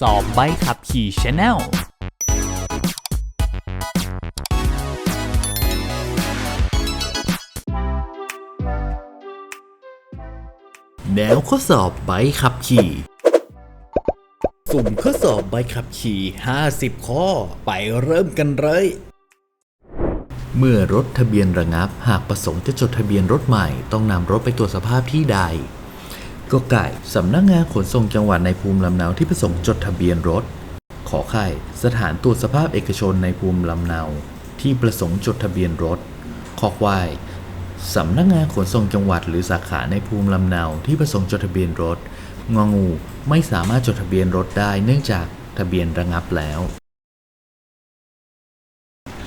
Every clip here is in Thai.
สอบใบขับขี่ชาแนลแนวข้อสอบใบขับขี่ สุ่มข้อสอบใบขับขี่ 50 ข้อ ไปเริ่มกันเลย เมื่อรถทะเบียนระงับ หากประสงค์จะจดทะเบียนรถใหม่ ต้องนำรถไปตรวจสภาพที่ใด ก็ไก่สำนักงานขนส่งจังหวัดในภูมิลำเนาที่ประสงค์จดทะเบียนรถ ขอไข่สถานตรวจสภาพเอกชนในภูมิลำเนา ที่ประสงค์จดทะเบียนรถ ขอควายสำนักงานขนส่งจังหวัดหรือสาขาในภูมิลำเนาที่ประสงค์จดทะเบียนรถ งองูไม่สามารถจดทะเบียนรถได้เนื่องจากทะเบียนระงับแล้ว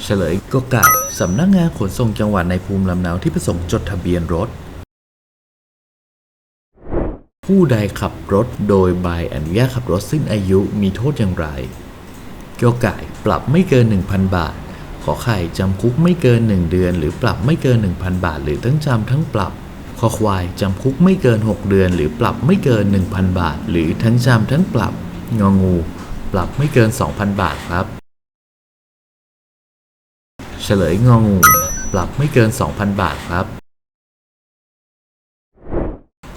เฉลยก็ไก่สำนักงานขนส่งจังหวัดในภูมิลำเนาที่ประสงค์จดทะเบียนรถ ผู้ใดขับรถโดยใบอนุญาตขับรถสิ้นอายุมีโทษอย่างไรกไก่ปรับไม่เกิน 1,000 บาท ขอไข่จำคุกไม่เกิน 1 เดือน หรือปรับไม่เกิน 1,000 บาท หรือทั้งจำทั้งปรับขอควายจำคุกไม่เกิน 6 เดือน หรือปรับไม่เกิน 1,000 บาท หรือทั้งจำทั้งปรับงองู ปรับไม่เกิน 2,000 บาทครับ เฉลยงองู ปรับไม่เกิน 2,000 บาทครับ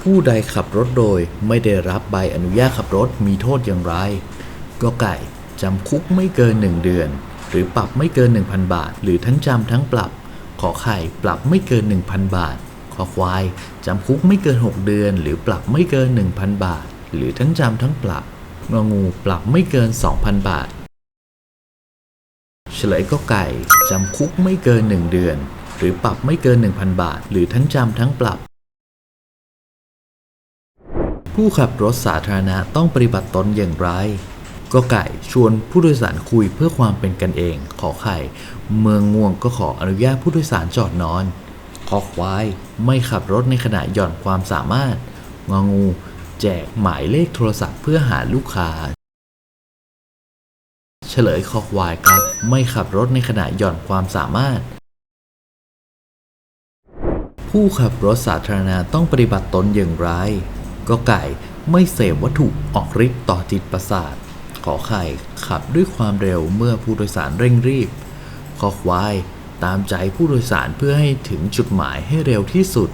ผู้ใดขับรถโดยไม่ได้รับใบอนุญาตขับรถมีโทษอย่างไรก็ไก่จำคุกไม่เกิน 1 เดือน หรือปรับไม่เกิน 1,000 บาท หรือทั้งจำทั้งปรับ ขอไข่ปรับไม่เกิน 1,000 บาท ขอควายจำคุกไม่เกิน 6 เดือน หรือปรับไม่เกิน 1,000 บาท หรือทั้งจำทั้งปรับงองูปรับไม่เกิน 2,000 บาท เฉลยก็ไก่จำคุกไม่เกิน 1 เดือน หรือปรับไม่เกิน 1,000 บาท หรือทั้งจำทั้งปรับ ผู้ขับรถสาธารณะต้องปฏิบัติตนอย่างไรก็ไก่ชวนผู้โดยสารคุยเพื่อความเป็นกันเอง ขอไข่ เมืองง่วงก็ขออนุญาตผู้โดยสารจอดนอน ขอควาย ไม่ขับรถในขณะหย่อนความสามารถ งองู แจกหมายเลขโทรศัพท์เพื่อหาลูกค้า เฉลยคอควายครับ ไม่ขับรถในขณะหย่อนความสามารถ ผู้ขับรถสาธารณะต้องปฏิบัติตนอย่างไร ก็ไก่ไม่เสพวัตถุออกฤทธิ์ต่อจิตประสาท ขอไข่ขับด้วยความเร็วเมื่อผู้โดยสารเร่งรีบ ขอควายตามใจผู้โดยสารเพื่อให้ถึงจุดหมายให้เร็วที่สุด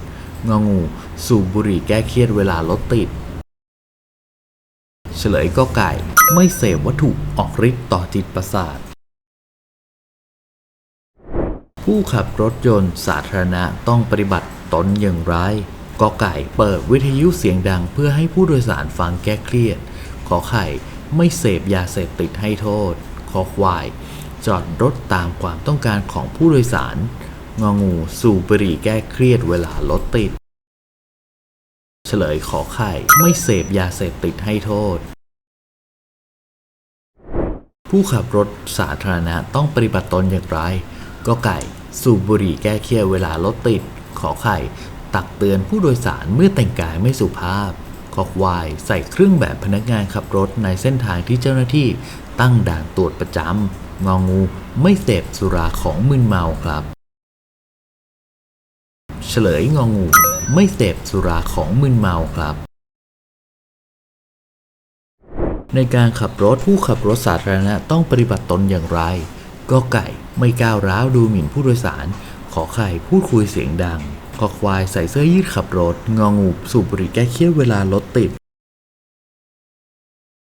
งองู สูบบุหรี่แก้เครียดเวลารถติด เฉลยก็ไก่ไม่เสพวัตถุออกฤทธิ์ต่อจิตประสาท ผู้ขับรถยนต์สาธารณะต้องปฏิบัติตนอย่างไร กอไก่เปิดวิทยุเสียงดังเพื่อให้ผู้โดยสารฟังแก้เครียด ขอไข่ไม่เสพยาเสพติดให้โทษ ขอควาย จอดรถตามความต้องการของผู้โดยสาร งองูสูบบุหรี่แก้เครียดเวลารถติด เฉลยขอไข่ไม่เสพยาเสพติดให้โทษ ผู้ขับรถสาธารณะต้องปฏิบัติตนอย่างไรก็ไก่ สูบบุหรี่แก้เครียดเวลารถติดขอไข่ ตักเตือนผู้โดยสารเมื่อแต่งกายไม่สุภาพขอควายใส่เครื่องแบบพนักงานขับรถในเส้นทางที่เจ้าหน้าที่ตั้งด่านตรวจประจำงองูไม่เสพสุราของมึนเมาครับ เฉลยงองูไม่เสพสุราของมึนเมาครับ ในการขับรถผู้ขับรถสาธารณะต้องปฏิบัติตนอย่างไร ก็ไก่ไม่ก้าวร้าวดูหมิ่นผู้โดยสาร ขอไข่พูดคุยเสียงดัง ขอควายใส่เสื้อยืดขับรถ งองูสูบบุหรี่แก้เครียดเวลารถติด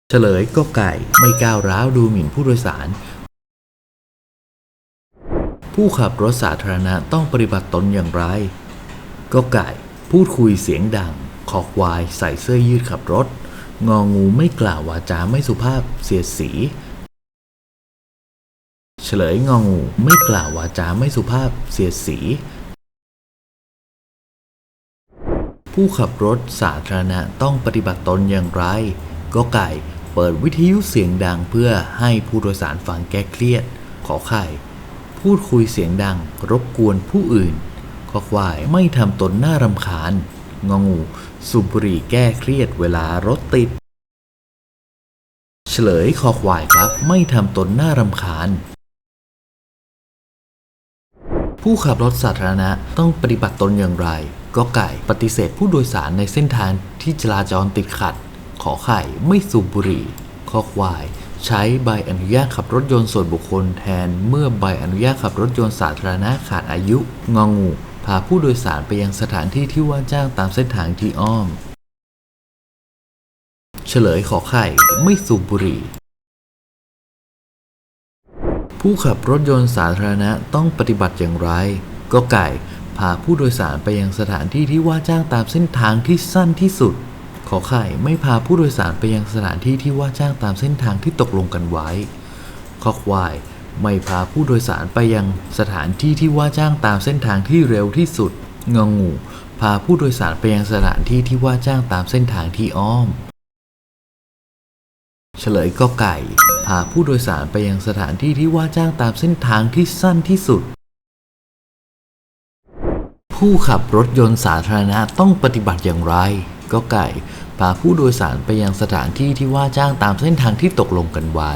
เฉลยก็ไก่ไม่ก้าวร้าวดูหมิ่นผู้โดยสาร ผู้ขับรถสาธารณะต้องปฏิบัติตนอย่างไร ก็ไก่พูดคุยเสียงดังขอควายใส่เสื้อยืดขับรถ งองูไม่กล่าววาจาไม่สุภาพเสียดสี เฉลยงองูไม่กล่าววาจาไม่สุภาพเสียดสี ผู้ขับรถสาธารณะต้องปฏิบัติตนอย่างไร ก็ไก่เปิดวิทยุเสียงดังเพื่อให้ผู้โดยสารฟังแก้เครียด ขอไข่พูดคุยเสียงดังรบกวนผู้อื่น ขอควายไม่ทำตนน่ารำคาญ งองู สูบบุหรี่แก้เครียดเวลารถติด เฉลยคอควายครับไม่ทำตนน่ารำคาญ ผู้ขับรถสาธารณะต้องปฏิบัติตนอย่างไร ก็ไก่ปฏิเสธผู้โดยสารในเส้นทางที่จราจรติดขัด ขอไข่ไม่สูบบุหรี่ข้อควาย ใช้ใบอนุญาตขับรถยนต์ส่วนบุคคลแทนเมื่อใบอนุญาตขับรถยนต์สาธารณะขาดอายุ งองู พาผู้โดยสารไปยังสถานที่ที่ว่าจ้างตามเส้นทางที่อ้อม เฉลยขอไข่ไม่สูบบุหรี่ผู้ขับรถยนต์สาธารณะต้องปฏิบัติอย่างไร ก็ไก่ พาผู้โดยสารไปยังสถานที่ที่ว่าจ้างตามเส้นทางที่สั้นที่สุด ขอไข่ไม่พาผู้โดยสารไปยังสถานที่ที่ว่าจ้างตามเส้นทางที่ตกลงกันไว้ ขอควายไม่พาผู้โดยสารไปยังสถานที่ที่ว่าจ้างตามเส้นทางที่เร็วที่สุด งงู พาผู้โดยสารไปยังสถานที่ที่ว่าจ้างตามเส้นทางที่อ้อม เฉลยก็ไก่ พาผู้โดยสารไปยังสถานที่ที่ว่าจ้างตามเส้นทางที่สั้นที่สุด ผู้ขับรถยนต์สาธารณะต้องปฏิบัติอย่างไร ก็ไก่พาผู้โดยสารไปยังสถานที่ที่ว่าจ้างตามเส้นทางที่ตกลงกันไว้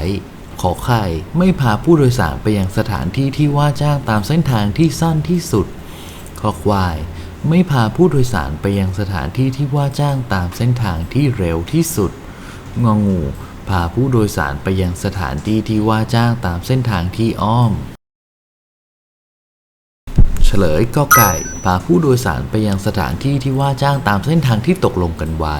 ขอไข่ไม่พาผู้โดยสารไปยังสถานที่ที่ว่าจ้างตามเส้นทางที่สั้นที่สุด ขอควาย ไม่พาผู้โดยสารไปยังสถานที่ที่ว่าจ้างตามเส้นทางที่เร็วที่สุด งองู พาผู้โดยสารไปยังสถานที่ที่ว่าจ้างตามเส้นทางที่อ้อม ฉลยก็ไก่พาผู้โดยสารไปยังสถานที่ที่ว่าจ้างตามเส้นทางที่ตกลงกันไว้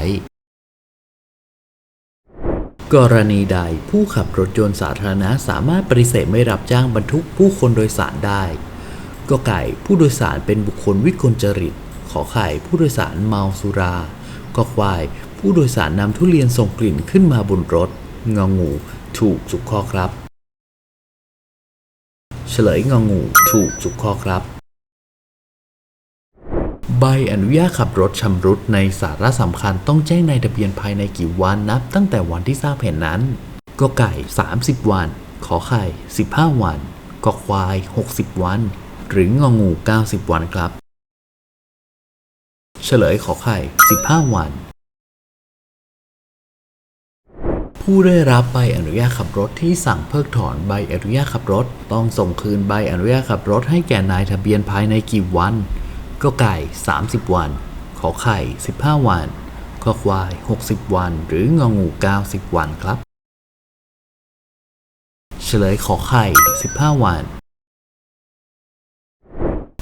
กรณีใดผู้ขับรถยนต์สาธารณะสามารถปฏิเสธไม่รับจ้างบรรทุกผู้คนโดยสารได้ก็ไก่ผู้โดยสารเป็นบุคคลวิกลจริต ขอไข่ผู้โดยสารเมาสุราก็ควายผู้โดยสารนำทุเรียนส่งกลิ่นขึ้นมาบนรถงองู ถูกสุกข้อครับ เฉลยงองู ถูกสุกข้อครับ ใบอนุญาตขับรถชำรุดในสาระสำคัญต้องแจ้งในทะเบียนภายในกี่วันนับ ตั้งแต่วันที่ทราบเห็นนั้นก็ไก่ 30 วัน ขอไข่ 15 วันกอควาย 60 วัน หรืององู 90 วันครับ เฉลยขอไข่ 15 วัน ผู้ได้รับใบอนุญาตขับรถที่สั่งเพิกถอนใบอนุญาตขับรถ ต้องส่งคืนใบอนุญาตขับรถให้แก่นายทะเบียนภายในกี่วัน ก็ไก่ 30 วัน ขอไข่ 15 วันขอควาย 60 วัน หรืององู 90 วันครับ เฉลยขอไข่ 15 วัน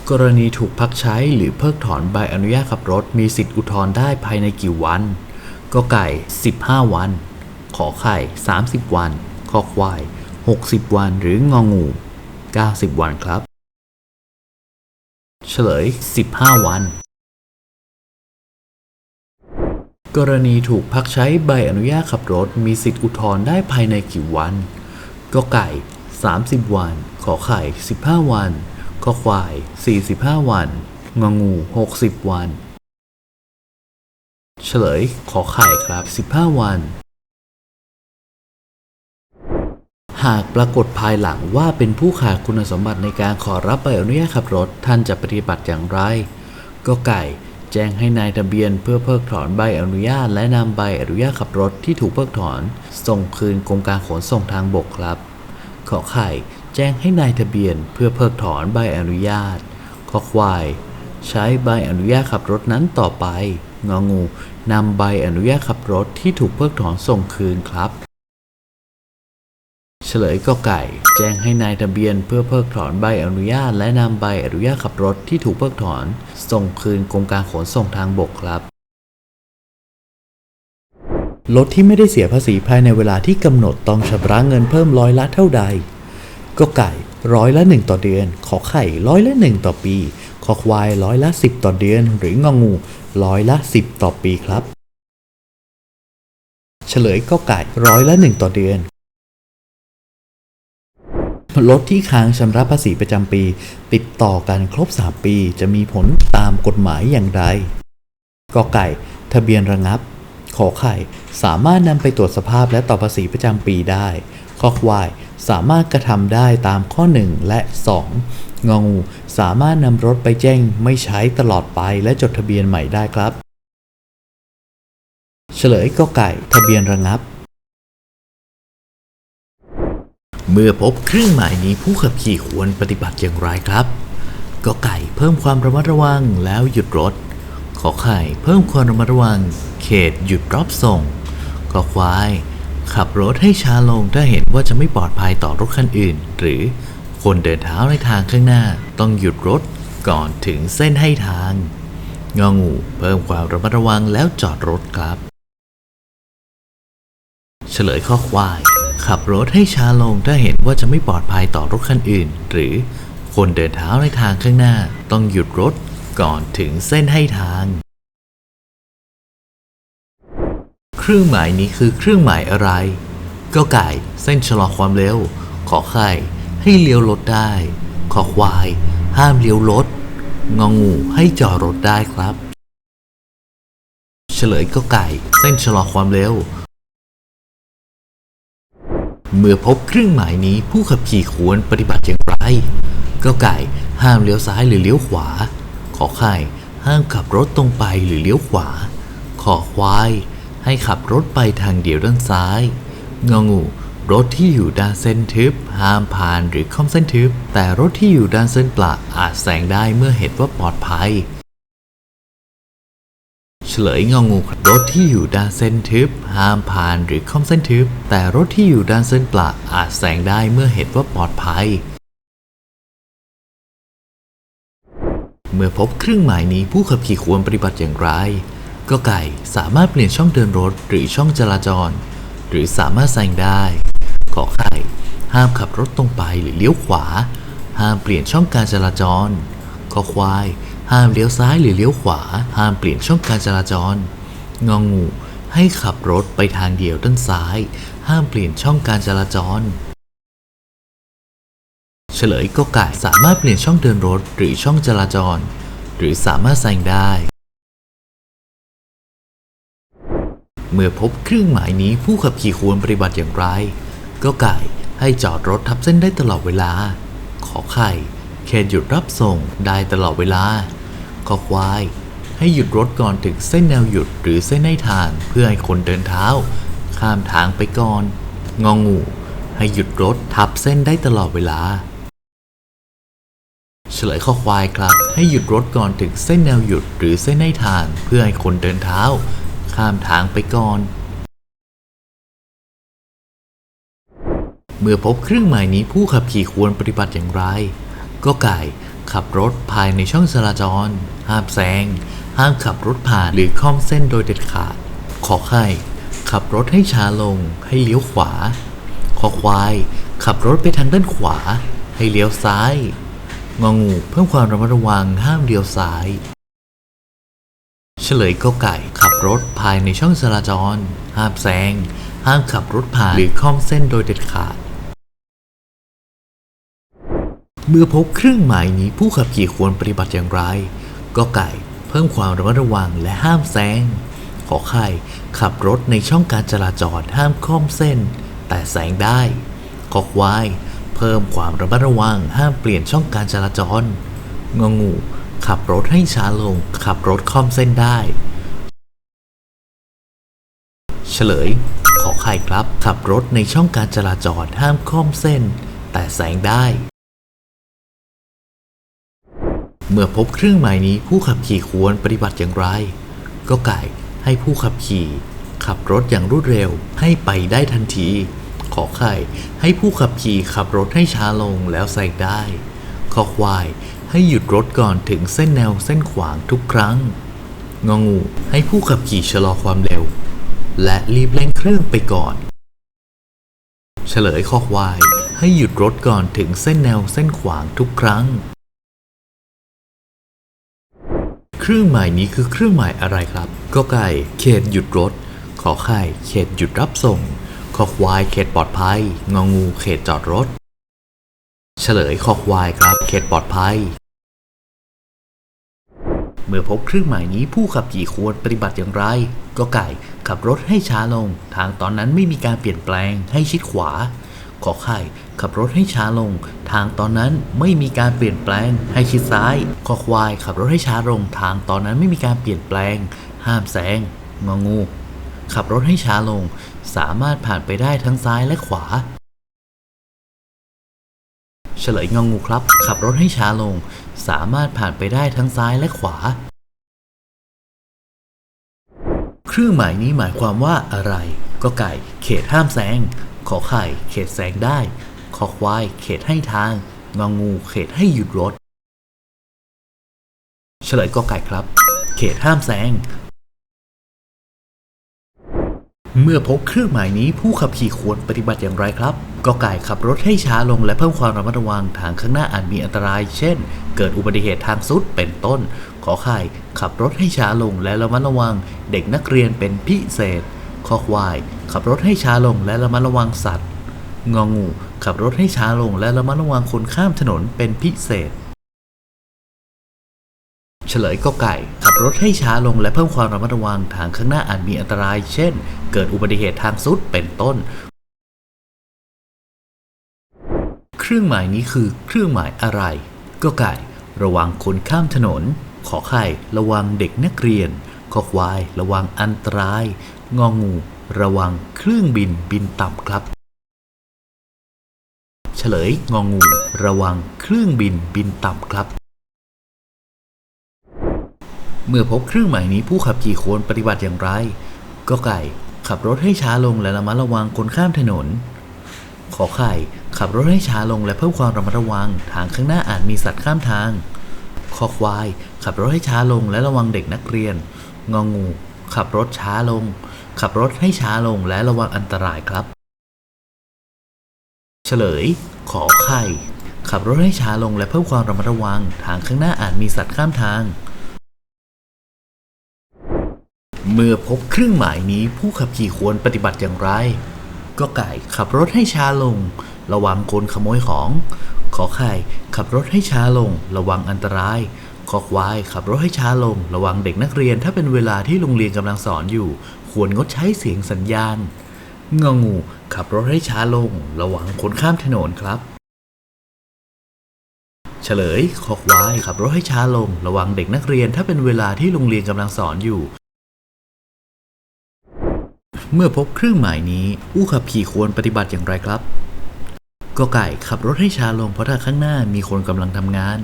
กรณีถูกพักใช้หรือเพิกถอนใบอนุญาตขับรถมีสิทธิอุทธรณ์ได้ภายในกี่วัน ก็ไก่ 15 วัน ขอไข่ 30 วัน ขอควาย 60 วัน หรืององู 90 วันครับ เฉลย 15 วัน กรณีถูกพักใช้ใบอนุญาตขับรถ มีสิทธิอุทธรณ์ได้ภายในกี่วันก็ไก่ 30 วัน ขอไข่ 15 วันขอควาย 45 วัน งองู 60 วัน เฉลย ขอไข่ครับ 15 วัน หากปรากฏภายหลังว่าเป็นผู้ขาดคุณสมบัติในการขอรับใบอนุญาตขับรถท่านจะปฏิบัติอย่างไร ก็ไก่แจ้งให้นายทะเบียนเพื่อเพิกถอนใบอนุญาต และนำใบอนุญาตขับรถที่ถูกเพิกถอน ส่งคืนกรมการขนส่งทางบกครับ ขอไข่แจ้งให้นายทะเบียนเพื่อเพิกถอนใบอนุญาตขอควาย ใช้ใบอนุญาตขับรถนั้นต่อไปงองูนำใบอนุญาตขับรถที่ถูกเพิกถอนส่งคืนครับ เฉลยก็ไก่ แจ้งให้นายทะเบียนเพื่อเพิกถอนใบอนุญาต และนำใบอนุญาตขับรถที่ถูกเพิกถอน ส่งคืนกรมการขนส่งทางบกครับรถที่ไม่ได้เสียภาษีภายในเวลาที่กำหนดต้องชำระเงินเพิ่มร้อยละเท่าใด ก็ไก่ร้อยละหนึ่งต่อเดือน ขอไข่ร้อยละหนึ่งต่อปี ขอควายร้อยละสิบต่อเดือน หรืององูร้อยละสิบต่อปีครับ เฉลยก็ไก่ร้อยละหนึ่งต่อเดือน รถที่ค้างชำระภาษีประจำปี ติดต่อกันครบ 3 ปี จะมีผลตามกฎหมายอย่างไรกอไก่ ทะเบียนระงับ ขอไข่ สามารถนำไปตรวจสภาพและต่อภาษีประจำปีได้ข้อควาย สามารถกระทำได้ตามข้อ 1 และ 2 งองูสามารถนำรถไปแจ้งไม่ใช้ตลอดไปและจดทะเบียนใหม่ได้ครับ เฉลยก็ไก่ ทะเบียนระงับ เมื่อพบเครื่องหมายนี้ผู้ขับขี่ควรปฏิบัติอย่างไรครับก็ไก่เพิ่มความระมัดระวังแล้วหยุดรถ ขอไข่เพิ่มความระมัดระวัง เขตหยุดรับส่งก็ควาย ขับรถให้ช้าลงถ้าเห็นว่าจะไม่ปลอดภัยต่อรถคันอื่น หรือคนเดินเท้าในทางข้างหน้าต้องหยุดรถก่อนถึงเส้นให้ทาง งองู เพิ่มความระมัดระวังแล้วจอดรถครับ เฉลยข้อควาย ขับรถให้ช้าลงถ้าเห็นว่าจะไม่ปลอดภัยต่อรถคันอื่น หรือคนเดินเท้าในทางข้างหน้า ต้องหยุดรถก่อนถึงเส้นให้ทาง เครื่องหมายนี้คือเครื่องหมายอะไรก็ไก่เส้นชะลอความเร็ว ขอไข่ให้เลี้ยวรถได้ ขอควาย ห้ามเลี้ยวรถ งองูให้จอดรถได้ครับ เฉลยก็ไก่เส้นชะลอความเร็ว เมื่อพบเครื่องหมายนี้ผู้ขับขี่ควรปฏิบัติอย่างไรก็ไก่ห้ามเลี้ยวซ้ายหรือเลี้ยวขวา ขอไข่ห้ามขับรถตรงไปหรือเลี้ยวขวา ขอควาย ให้ขับรถไปทางเดียวด้านซ้าย งองู รถที่อยู่ด้านเส้นทึบ ห้ามผ่านหรือค่อมเส้นทึบ แต่รถที่อยู่ด้านเส้นเปล่าอาจแซงได้เมื่อเห็นว่าปลอดภัย ลยงองูรถที่อยู่ด้านเส้นทึบ ห้ามผ่านหรือค่อมเส้นทึบ แต่รถที่อยู่ด้านเส้นเปล่าอาจแซงได้เมื่อเห็นว่าปลอดภัย เมื่อพบเครื่องหมายนี้ผู้ขับขี่ควรปฏิบัติอย่างไร ก็ไก่สามารถเปลี่ยนช่องเดินรถหรือช่องจราจร หรือสามารถแซงได้ขอไข่ ห้ามขับรถตรงไปหรือเลี้ยวขวา ห้ามเปลี่ยนช่องการจราจรขอควาย ห้ามเลี้ยวซ้ายหรือเลี้ยวขวา ห้ามเปลี่ยนช่องการจราจร งองู ให้ขับรถไปทางเดียวด้านซ้าย ห้ามเปลี่ยนช่องการจราจร เฉลยก็ไก่สามารถเปลี่ยนช่องเดินรถหรือช่องจราจร หรือสามารถแซงได้ เมื่อพบเครื่องหมายนี้ผู้ขับขี่ควรปฏิบัติอย่างไร ก็ไก่ให้จอดรถทับเส้นได้ตลอดเวลา ขอไข่ เขตหยุดรับส่งได้ตลอดเวลาขอควาย ให้หยุดรถก่อนถึงเส้นแนวหยุดหรือเส้นให้ทางเพื่อให้คนเดินเท้า ข้ามทางไปก่อน งองู ให้หยุดรถทับเส้นได้ตลอดเวลา เฉลยข้อควายครับ ให้หยุดรถก่อนถึงเส้นแนวหยุดหรือเส้นให้ทางเพื่อให้คนเดินเท้า ข้ามทางไปก่อนเมื่อพบเครื่องหมายนี้ผู้ขับขี่ควรปฏิบัติอย่างไร ก็ไก่ขับรถภายในช่องจราจร ห้ามแซง ห้ามขับรถผ่านหรือค่อมเส้นโดยเด็ดขาด ขอไข่ ขับรถให้ช้าลง ให้เลี้ยวขวา ขอควาย ขับรถไปทางด้านขวา ให้เลี้ยวซ้าย งองูเพิ่มความระมัดระวังห้ามเลี้ยวซ้าย เฉลยก็ไก่ขับรถภายในช่องจราจร ห้ามแซง ห้ามขับรถผ่านหรือค่อมเส้นโดยเด็ดขาด เมื่อพบเครื่องหมายนี้ผู้ขับขี่ควรปฏิบัติอย่างไรก็ไก่เพิ่มความระมัดระวังและห้ามแซงขอไข่ขับรถในช่องการจราจรห้ามค่อมเส้น แต่แซงได้ขอควายเพิ่มความระมัดระวังห้ามเปลี่ยนช่องการจราจรงองู ขับรถให้ช้าลง ขับรถค่อมเส้นได้ เฉลย ขอไข่ครับ ขับรถในช่องการจราจรห้ามค่อมเส้น แต่แซงได้ เมื่อพบเครื่องหมายนี้ผู้ขับขี่ควรปฏิบัติอย่างไร ก็ไก่ให้ผู้ขับขี่ ขับรถอย่างรวดเร็วให้ไปได้ทันที ขอไข่ให้ผู้ขับขี่ขับรถให้ช้าลงแล้วแซงได้ ขอควายให้หยุดรถก่อนถึงเส้นแนวเส้นขวางทุกครั้ง งองูให้ผู้ขับขี่ชะลอความเร็ว และรีบเร่งเครื่องไปก่อน เฉลยข้อควายให้หยุดรถก่อนถึงเส้นแนวเส้นขวางทุกครั้ง เครื่องหมายนี้คือเครื่องหมายอะไรครับก็ไก่เขตหยุดรถ ขอไข่เขตหยุดรับส่ง ขอควายเขตปลอดภัย งองูเขตจอดรถ เฉลยขอควายครับ เขตปลอดภัย เมื่อพบเครื่องหมายนี้ผู้ขับขี่ควรปฏิบัติอย่างไร ก็ไก่ขับรถให้ช้าลง ทางตอนนั้นไม่มีการเปลี่ยนแปลงให้ชิดขวา ขอไข่ ขับรถให้ช้าลง ทางตอนนั้นไม่มีการเปลี่ยนแปลง ให้ชิดซ้ายขอควาย ขับรถให้ช้าลง ทางตอนนั้นไม่มีการเปลี่ยนแปลง ห้ามแซงงองู ขับรถให้ช้าลง สามารถผ่านไปได้ทั้งซ้ายและขวา เฉลยงองูครับ ขับรถให้ช้าลง สามารถผ่านไปได้ทั้งซ้ายและขวาเครื่องหมายนี้หมายความว่าอะไร ก็ไก่ เขตห้ามแซงขอไข่ เขตแซงได้ ขอควาย เขตให้ทาง งองูเขตให้หยุดรถ เฉลยก็ไก่ครับ เขตห้ามแซงเมื่อพบเครื่องหมายนี้ผู้ขับขี่ควรปฏิบัติอย่างไรครับก็ไก่ขับรถให้ช้าลงและเพิ่มความระมัดระวังทางข้างหน้าอาจมีอันตราย เช่น เกิดอุบัติเหตุทางซุดเป็นต้น ขอไข่ขับรถให้ช้าลงและระมัดระวัง เด็กนักเรียนเป็นพิเศษขอควาย ขับรถให้ช้าลงและระมัดระวังสัตว์ งองู ขับรถให้ช้าลงและระมัดระวังคนข้ามถนนเป็นพิเศษ เฉลยก็ไก่ ขับรถให้ช้าลงและเพิ่มความระมัดระวังทางข้างหน้าอาจมีอันตราย เช่น เกิดอุบัติเหตุทางซุดเป็นต้น เครื่องหมายนี้คือเครื่องหมายอะไร ก็ไก่ ระวังคนข้ามถนน ขอไข่ระวังเด็กนักเรียนขอควาย ระวังอันตราย งองู ระวังเครื่องบินบินต่ำครับ เฉลยงองู ระวังเครื่องบินบินต่ำครับ เมื่อพบเครื่องหมายนี้ผู้ขับขี่ควรปฏิบัติอย่างไร ก็ไก่ ขับรถให้ช้าลงและระมัดระวังคนข้ามถนน ขอไข่ ขับรถให้ช้าลงและเพิ่มความระมัดระวัง ทางข้างหน้าอาจมีสัตว์ข้ามทาง คอควาย ขับรถให้ช้าลงและระวังเด็กนักเรียน งองู ขับรถช้าลง ขับรถให้ช้าลงและระวังอันตรายครับ เฉลย ขอไข่ ขับรถให้ช้าลงและเพิ่มความระมัดระวัง ทางข้างหน้าอาจมีสัตว์ข้ามทาง เมื่อพบเครื่องหมายนี้ผู้ขับขี่ควรปฏิบัติอย่างไร ก็ไก่ขับรถให้ช้าลง ระวังคนขโมยของ ขอไข่ ขับรถให้ช้าลง ระวังอันตรายขอควายขับรถให้ช้าลง ระวังเด็กนักเรียนถ้าเป็นเวลาที่โรงเรียนกำลังสอนอยู่ ควรงดใช้เสียงสัญญาณงงู ขับรถให้ช้าลง ระวังคนข้ามถนนครับ เฉลยขอควายขับรถให้ช้าลง ระวังเด็กนักเรียนถ้าเป็นเวลาที่โรงเรียนกำลังสอนอยู่ เมื่อพบเครื่องหมายนี้ผู้ขับขี่ควรปฏิบัติอย่างไรครับก็ไก่ขับรถให้ช้าลงเพราะทาข้างหน้ามีคนกำลังทำงาน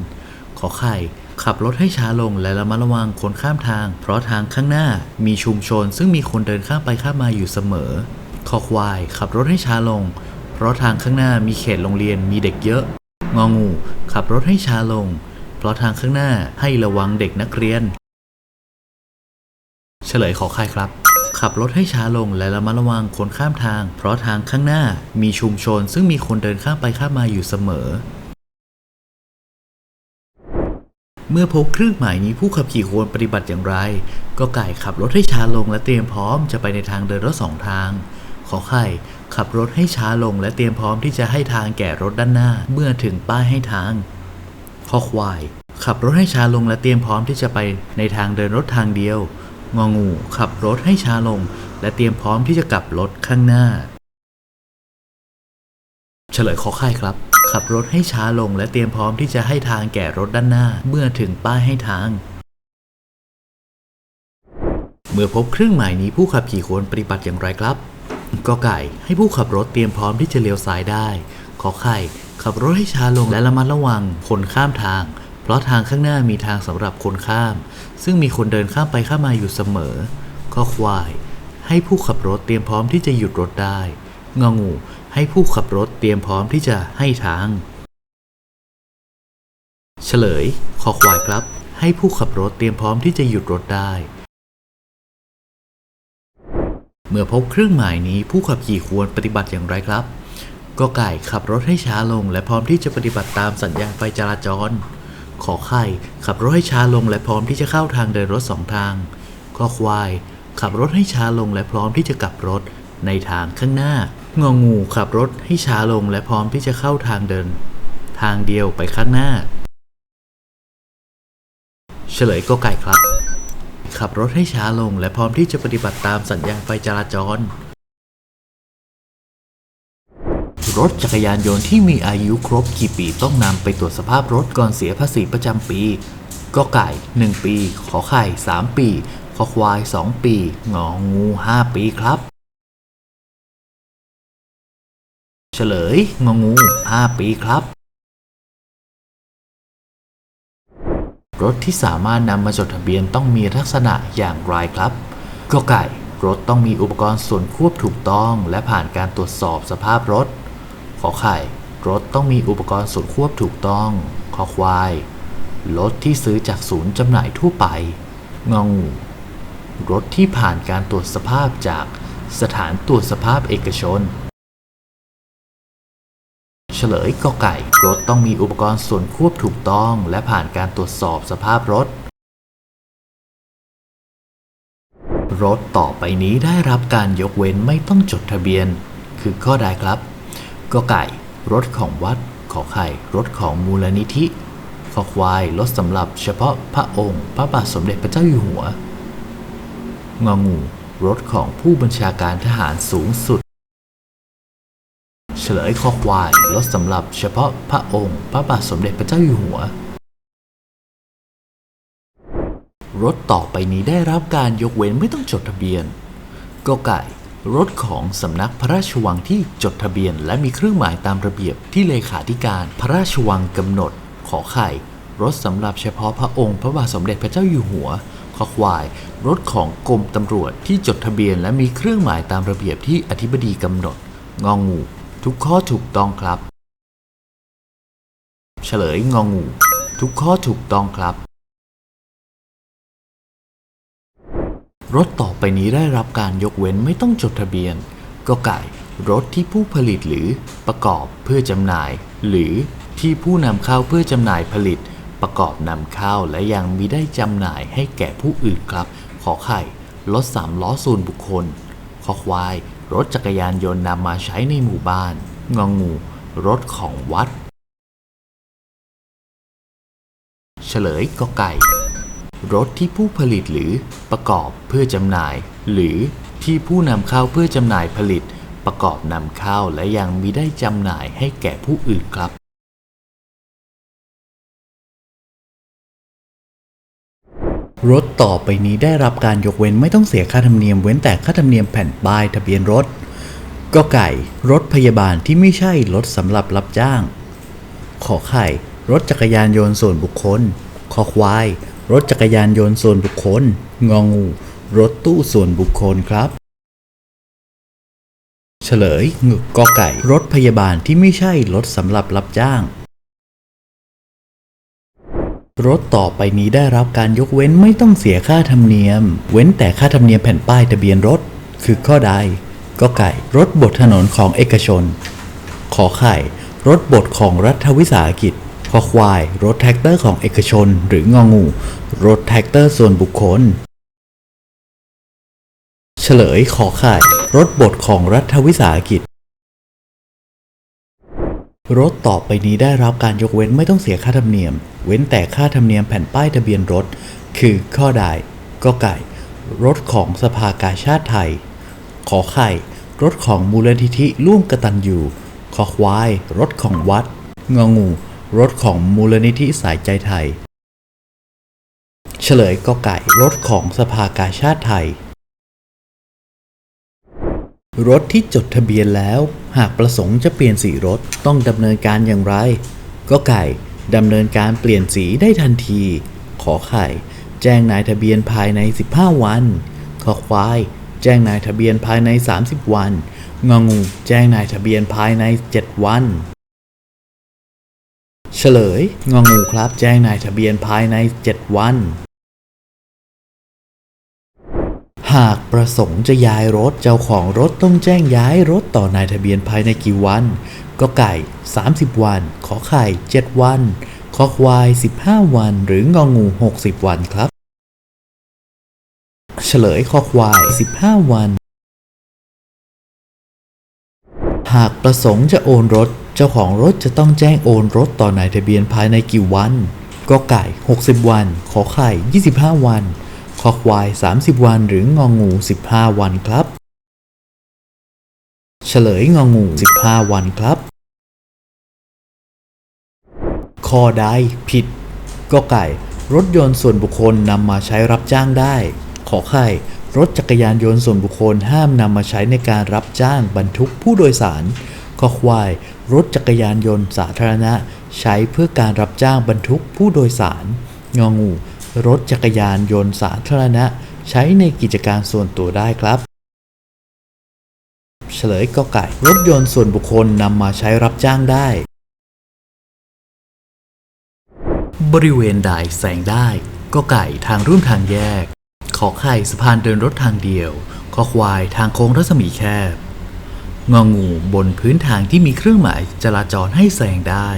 ขอไข่ขับรถให้ช้าลงและระมัดระวังคนข้ามทาง เพราะทางข้างหน้ามีชุมชน ซึ่งมีคนเดินข้ามไปข้ามมาอยู่เสมอ ขอควายขับรถให้ช้าลง เพราะทางข้างหน้ามีเขตโรงเรียนมีเด็กเยอะ งองู ขับรถให้ช้าลง เพราะทางข้างหน้าให้ระวังเด็กนักเรียน เฉลยขอไข่ครับ ขับรถให้ช้าลงและระมัดระวังคนข้ามทาง เพราะทางข้างหน้ามีชุมชนซึ่งมีคนเดินข้ามไปข้ามมาอยู่เสมอเมื่อพบเครื่องหมายนี้ผู้ขับขี่ควรปฏิบัติอย่างไร ก็ไก่ขับรถให้ช้าลงและเตรียมพร้อมจะไปในทางเดินรถสองทาง ขอไข่ขับรถให้ช้าลงและเตรียมพร้อมที่จะให้ทางแก่รถด้านหน้า เมื่อถึงป้ายให้ทางขอควาย ขับรถให้ช้าลงและเตรียมพร้อมที่จะไปในทางเดินรถทางเดียว งองู ขับรถให้ช้าลง และเตรียมพร้อมที่จะกลับรถข้างหน้า เฉลยขอไข่ครับ ขับรถให้ช้าลงและเตรียมพร้อมที่จะให้ทางแก่รถด้านหน้า เมื่อถึงป้ายให้ทางเมื่อพบเครื่องหมายนี้ผู้ขับขี่ควรปฏิบัติอย่างไรครับ ก็ไก่ให้ผู้ขับรถเตรียมพร้อมที่จะเลี้ยวซ้ายได้ ขอไข่ ขับรถให้ช้าลงและระมัดระวังคนข้ามทาง เพราะทางข้างหน้ามีทางสำหรับคนข้าม ซึ่งมีคนเดินข้ามไปข้ามมาอยู่เสมอข้อควาย ให้ผู้ขับรถเตรียมพร้อมที่จะหยุดรถได้งองู ให้ผู้ขับรถเตรียมพร้อมที่จะให้ทาง เฉลย ขอควายครับ ให้ผู้ขับรถเตรียมพร้อมที่จะหยุดรถได้ เมื่อพบเครื่องหมายนี้ผู้ขับขี่ควรปฏิบัติอย่างไรครับก็ไก่ขับรถให้ช้าลง และพร้อมที่จะปฏิบัติตามสัญญาณไฟจราจร ขอไข่ขับรถให้ช้าลงและพร้อมที่จะเข้าทางเดินรถสองทางขอควาย ขับรถให้ช้าลงและพร้อมที่จะกลับรถในทางข้างหน้างองูขับรถให้ช้าลงและพร้อมที่จะเข้าทางเดิน ทางเดียวไปข้างหน้า เฉลยก็ไก่ครับ ขับรถให้ช้าลง และพร้อมที่จะปฏิบัติตามสัญญาณไฟจราจร รถจักรยานยนต์ที่มีอายุครบกี่ปีต้องนำไปตรวจสภาพรถก่อนเสียภาษีประจำปีก็ไก่ 1 ปี ขอไข่ 3 ปีขอควาย 2 ปี งองู 5 ปีครับ เฉลย งองู 5 ปีครับ รถที่สามารถนำมาจดทะเบียนต้องมีลักษณะอย่างไรครับก็ไก่รถต้องมีอุปกรณ์ส่วนควบถูกต้อง และผ่านการตรวจสอบสภาพรถ ขอไข่ รถต้องมีอุปกรณ์ส่วนควบถูกต้อง ขอควาย รถที่ซื้อจากศูนย์จำหน่ายทั่วไปงองูรถที่ผ่านการตรวจสภาพจากสถานตรวจสภาพเอกชน เฉลยกอไก่ รถต้องมีอุปกรณ์ส่วนควบถูกต้อง และผ่านการตรวจสอบสภาพรถ รถต่อไปนี้ได้รับการยกเว้นไม่ต้องจดทะเบียน คือข้อใดครับกอไก่ รถของวัด ขอไข่ รถของมูลนิธิขอควาย รถสำหรับเฉพาะพระองค์ พระบาทสมเด็จพระเจ้าอยู่หัวงองู รถของผู้บัญชาการทหารสูงสุด เฉลยคอควายรถสำหรับเฉพาะพระองค์ พระบาทสมเด็จพระเจ้าอยู่หัว รถต่อไปนี้ได้รับการยกเว้นไม่ต้องจดทะเบียนกอไก่รถของสำนักพระราชวังที่จดทะเบียน และมีเครื่องหมายตามระเบียบที่เลขาธิการพระราชวังกำหนด ขอไข่ รถสำหรับเฉพาะพระองค์ พระบาทสมเด็จพระเจ้าอยู่หัวขอควาย รถของกรมตำรวจที่จดทะเบียน และมีเครื่องหมายตามระเบียบที่อธิบดีกำหนด งองู ทุกข้อถูกต้องครับ เฉลยงองู ทุกข้อถูกต้องครับ รถต่อไปนี้ได้รับการยกเว้นไม่ต้องจดทะเบียน ก็ไก่ รถที่ผู้ผลิตหรือประกอบเพื่อจำหน่าย หรือที่ผู้นำเข้าเพื่อจำหน่ายผลิต ประกอบนำเข้าและยังมีได้จำหน่ายให้แก่ผู้อื่นครับ ขอไข่รถสามล้อส่วนบุคคล ขอควาย รถจักรยานยนต์นำมาใช้ในหมู่บ้าน งองู รถของวัด เฉลยกไก่ รถที่ผู้ผลิตหรือประกอบเพื่อจำหน่าย หรือที่ผู้นำเข้าเพื่อจำหน่ายผลิต ประกอบนำเข้าและยังมีได้จำหน่ายให้แก่ผู้อื่นครับ รถต่อไปนี้ได้รับการยกเว้นไม่ต้องเสียค่าธรรมเนียมเว้นแต่ค่าธรรมเนียมแผ่นป้ายทะเบียนรถก็ไก่ รถพยาบาลที่ไม่ใช่รถสำหรับรับจ้าง ขอไข่ รถจักรยานยนต์ส่วนบุคคล ขอควาย รถจักรยานยนต์ส่วนบุคคล งองู รถตู้ส่วนบุคคลครับ เฉลยงึกกอไก่ รถพยาบาลที่ไม่ใช่รถสำหรับรับจ้าง รถต่อไปนี้ได้รับการยกเว้นไม่ต้องเสียค่าธรรมเนียม เว้นแต่ค่าธรรมเนียมแผ่นป้ายทะเบียนรถ คือข้อใดก็ไก่รถบดถนนของเอกชน ขอไข่ รถบดของรัฐวิสาหกิจขอควาย รถแท็กเตอร์ของเอกชน หรืององู รถแท็กเตอร์ส่วนบุคคล เฉลยขอไข่ รถบดของรัฐวิสาหกิจ รถต่อไปนี้ได้รับการยกเว้นไม่ต้องเสียค่าธรรมเนียม เว้นแต่ค่าธรรมเนียมแผ่นป้ายทะเบียนรถ คือข้อใดก็ไก่ รถของสภากาชาติไทย ขอไข่ รถของมูลนิธิร่วมกตัญญูขอควาย รถของวัดงองู รถของมูลนิธิสายใจไทย เฉลยก็ไก่ รถของสภากาชาติไทย รถที่จดทะเบียนแล้ว หากประสงค์จะเปลี่ยนสีรถต้องดำเนินการอย่างไร ก็ไก่ดำเนินการเปลี่ยนสีได้ทันที ขอไข่ แจ้งนายทะเบียนภายใน 15 วัน ขอควาย แจ้งนายทะเบียนภายใน 30 วัน งองู แจ้งนายทะเบียนภายใน 7 วัน เฉลย งองูครับ แจ้งนายทะเบียนภายใน 7 วัน หากประสงค์จะย้ายรถเจ้าของรถต้องแจ้งย้ายรถต่อนายทะเบียนภายในกี่วันก็ไก่ 30 วัน ขอไข่ 7 วัน ขอควาย 15 วัน หรืององู 60 วันครับ เฉลยขอควาย 15 วัน หากประสงค์จะโอนรถ เจ้าของรถจะต้องแจ้งโอนรถต่อนายทะเบียนภายในกี่วัน ก็ไก่ 60 วัน ขอไข่ 25 วัน อควาย 30 วันหรืององู 15 วันครับ เฉลยงองู 15 วันครับข้อใดผิดก็ไก่ รถยนต์ส่วนบุคคลนำมาใช้รับจ้างได้ ขอไข่ รถจักรยานยนต์ส่วนบุคคลห้ามนำมาใช้ในการรับจ้างบรรทุกผู้โดยสารขอควาย รถจักรยานยนต์สาธารณะ ใช้เพื่อการรับจ้างบรรทุกผู้โดยสารงองู รถจักรยานยนต์สาธารณะ ใช้ในกิจการส่วนตัวได้ครับ เฉลยกอไก่ รถยนต์ส่วนบุคคลนำมาใช้รับจ้างได้ บริเวณใดแสงได้ก็ไก่ทางร่วมทางแยก ขอไข่สะพานเดินรถทางเดียว ขอควายทางโค้งรัศมีแคบงองูบนพื้นทางที่มีเครื่องหมายจราจรให้แซงได้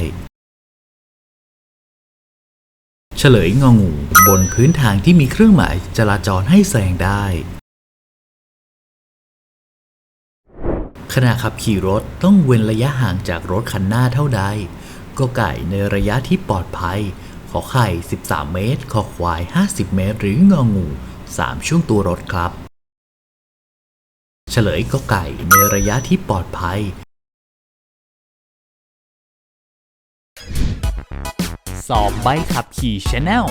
เฉลยงองูบนพื้นทางที่มีเครื่องหมายจราจรให้แซงได้ ขณะขับขี่รถต้องเว้นระยะห่างจากรถคันหน้าเท่าใดก็ไก่ในระยะที่ปลอดภัย ขอไข่ 13 เมตร ขอควาย 50 เมตร หรืององู 3 ช่วงตัวรถครับ เฉลยก็ไก่ในระยะที่ปลอดภัย สอบใบขับขี่ชาแนล